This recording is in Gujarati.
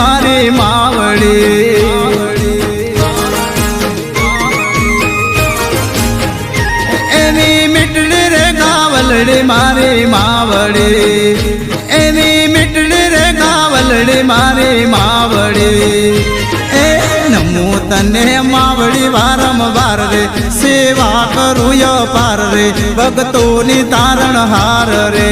મારી માવડી. એની મીટડી રે ગાવલડી મારી માવડી. એની મીટડી રે ગાવલડી મારી માવડી. એ નમો તને માવડી વારંવાર રે. સેવા કરું ય પાર રે. ભક્તોની તારણ હાર રે.